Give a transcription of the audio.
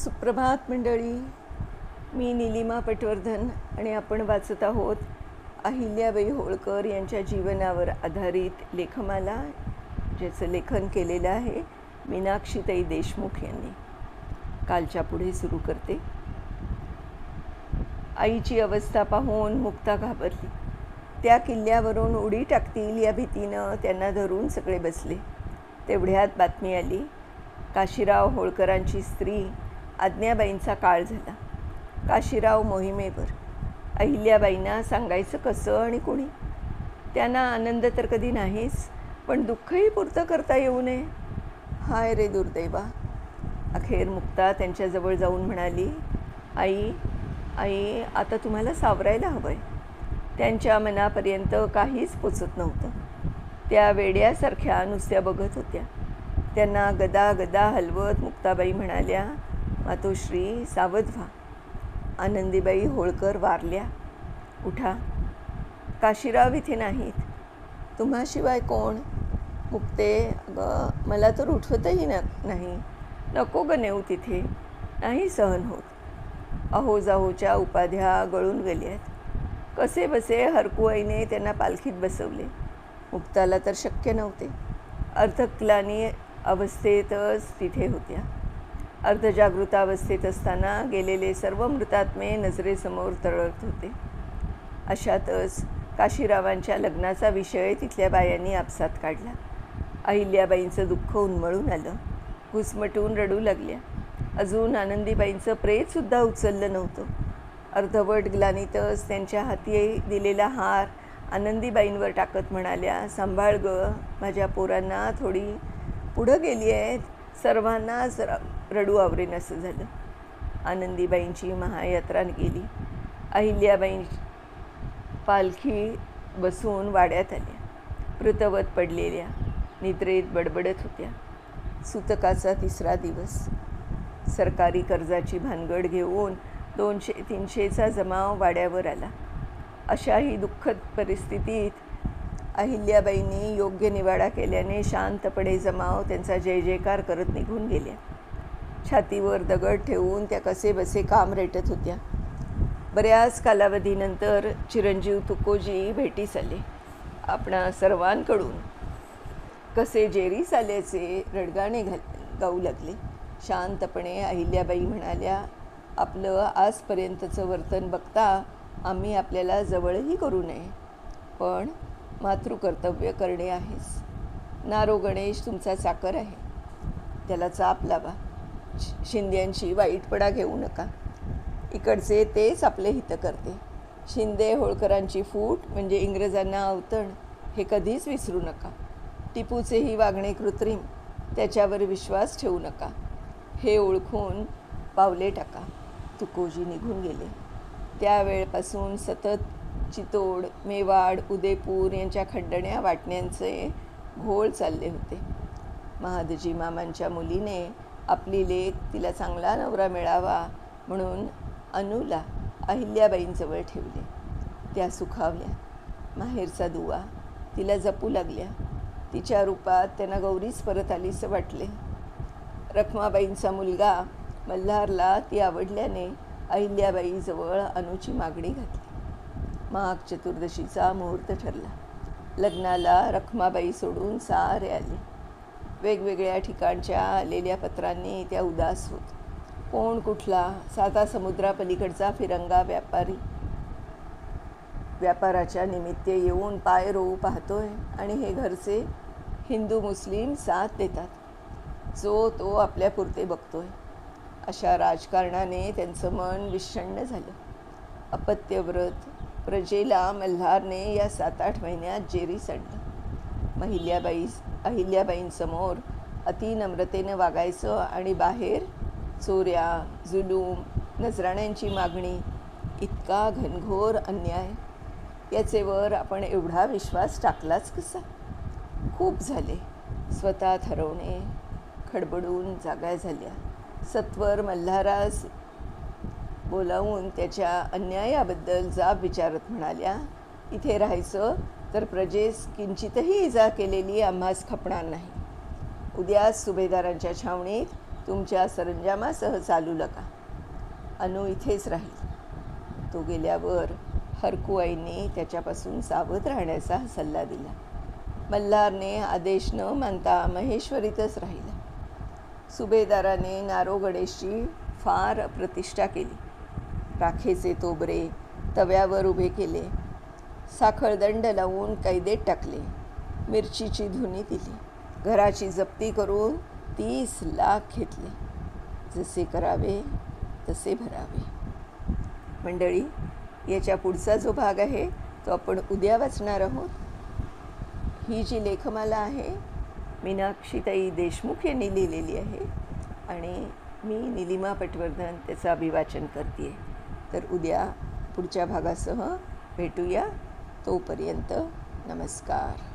सुप्रभात मंडळी. मी निलिमा पटवर्धन आणि आपण वाचत आहोत अहिल्याबाई होळकर यांच्या जीवनावर आधारित लेखमाला ज्याचं लेखन केलेलं आहे मीनाक्षीताई देशमुख यांनी. कालच्या पुढे सुरू करते. आईची अवस्था पाहून मुक्ता घाबरली. त्या किल्ल्यावरून उडी टाकतील या भीतीनं त्यांना धरून सगळे बसले. तेवढ्यात बातमी आली काशीराव होळकरांची स्त्री आज्ञाबाईंचा काळ झाला. काशीराव मोहिमेवर. अहिल्याबाईंना सांगायचं कसं आणि कोणी? त्यांना आनंद तर कधी नाहीच पण दुःखही पुरतं करता येऊ नये. हाय रे दुर्दैवा. अखेर मुक्ता त्यांच्याजवळ जाऊन म्हणाली आई आई आता तुम्हाला सावरायला हवं आहे त्यांच्या मनापर्यंत काहीच पोचत नव्हतं. त्या वेड्यासारख्या नुसत्या बघत होत्या. त्यांना गदा गदा हलवत मुक्ताबाई म्हणाल्या मातोश्री सावध व्हा आनंदीबाई होळकर वारल्या. उठा. काशीराव इथे नाहीत. तुम्हाशिवाय कोण? मुक्ते अगं मला तर उठवतही न नाही. नको ग नेऊ तिथे. नाही सहन होत. अहो जाहोच्या उपाध्या गळून गेल्यात. कसे बसे हरकुआईने त्यांना पालखीत बसवले. मुक्ताला तर शक्य नव्हते. अर्धक्लानी अवस्थेतच तिथे होत्या. अर्धजागृतावस्थेत असताना गेलेले सर्व मृतात्मे नजरेसमोर तळत होते. अशातच काशीरावांच्या लग्नाचा विषय तिथल्या बायांनी आपसात काढला. अहिल्याबाईंचं दुःख उन्मळून आलं. घुसमटून रडू लागल्या. अजून आनंदीबाईंचं प्रेतसुद्धा उचललं नव्हतं. अर्धवट ग्लानीतच त्यांच्या हाती दिलेला हार आनंदीबाईंवर टाकत म्हणाल्या सांभाळ ग माझ्या पोरांना थोडी पुढं गेली आहेत. सर्वांनाच जरा रडू आवरेन असं झालं. आनंदीबाईंची महायात्रा गेली. अहिल्याबाई पालखी बसून वाड्यात आल्या. प्रतवत पडलेल्या निद्रेत बडबडत होत्या. सुतकाचा तिसरा दिवस. सरकारी कर्जाची भानगड घेऊन दोनशे तीनशेचा जमाव वाड्यावर आला. अशा ही दुःखद परिस्थितीत अहिल्याबाईंनी योग्य निवाडा केल्याने शांतपणे जमाव त्यांचा जय जयकार करत निघून गेल्या. छातीवर दगड ठेवून त्या कसे बसे काम रेटत होत्या. बऱ्याच कालावधीनंतर चिरंजीव तुकोजी भेटीस आले आपणा सर्वांकडून कसे जेरीस आल्याचे रडगाणे घाल गाऊ लागले. शांतपणे अहिल्याबाई म्हणाल्या आपलं आजपर्यंतचं वर्तन बघता आम्ही आपल्याला जवळही करू नये पण मातृकर्तव्य करणे आहेच. नारो गणेश तुमचा चाकर आहे. त्याला चाप लावा. शि- शिंद्यांची वाईटपणा घेऊ नका. इकडचे तेच आपले हित करते. शिंदे होळकरांची फूट म्हणजे इंग्रजांना अवतण हे कधीच विसरू नका. टिपूचेही वागणे कृत्रिम त्याच्यावर विश्वास ठेवू नका. हे ओळखून पावले टाका. तुकोजी निघून गेले. त्यावेळपासून सतत चितोड मेवाड उदयपूर यांच्या खंडण्या वाटण्यांचे घोळ चालले होते. महादजी मामांच्या मुलीने आपली लेख तिला चांगला नवरा मिळावा म्हणून अनुला अहिल्याबाईंजवळ ठेवले. त्या सुखावल्या. माहेरचा दुवा तिला जपू लागल्या. तिच्या रूपात त्यांना गौरीच परत आलीसं वाटले. रखमाबाईंचा मुलगा मल्हारला ती आवडल्याने अहिल्याबाईजवळ अनुची मागणी घातली. माघ चतुर्दशीचा मुहूर्त ठरला. लग्नाला रखमाबाई सोडून सारे आले. वेगवेगळ्या ठिकाणच्या आलेल्या पत्रांनी त्या उदास होत. कोण कुठला साता समुद्रापलीकडचा फिरंगा व्यापारी. व्यापाराच्या निमित्ते येऊन पाय रोवू पाहतोय आणि हे घरचे हिंदू मुस्लिम साथ देतात. जो तो आपल्यापुरते बघतोय. अशा राजकारणाने त्यांचं मन विषण्ण झालं. अपत्यव्रत प्रजेला मल्हारने या सात आठ महिन्यात जेरी चढलं महिल्याबाई अहिल्याबाईंसमोर अतिनम्रतेनं वागायचं आणि बाहेर चोऱ्या जुलूम नजराण्यांची मागणी इतका घनघोर अन्याय. याचेवर आपण एवढा विश्वास टाकलाच कसा? खूप झाले. स्वतः ठरवणे खडबडून जागा झाल्या. सत्वर मल्हारास बोलावून त्याच्या अन्यायाबद्दल जाब विचारत म्हणाल्या इथे राहायचं तर प्रजेस किंचितही इजा केलेली आम्हास खपणार नाही. उद्याच सुभेदारांच्या छावणीत तुमच्या सरंजामासह चालू लका अनु इथेच राहील. तो गेल्यावर हरकुआईने त्याच्यापासून सावध राहण्याचा सल्ला दिला. मल्हारने आदेश न मानता महेश्वरीतच राहिला. सुभेदाराने नारो गणेशची फार प्रतिष्ठा केली. राखेचे तोबरे तव्यावर उभे केले. साखळदंड लावून कैदेत टाकले. मिरचीची धुनी दिली. घराची जप्ती करून तीस लाख घेतले. जसे करावे तसे भरावे. मंडळी याच्या पुढचा जो भाग आहे तो आपण उद्या वाचणार आहोत. ही जी लेखमाला आहे मीनाक्षीताई देशमुख यांनी लिहिलेली आहे आणि मी निलिमा पटवर्धन त्याचं अभिवाचन करते तर उद्या पुढच्या भागासह भेटूया. तोपर्यंत नमस्कार.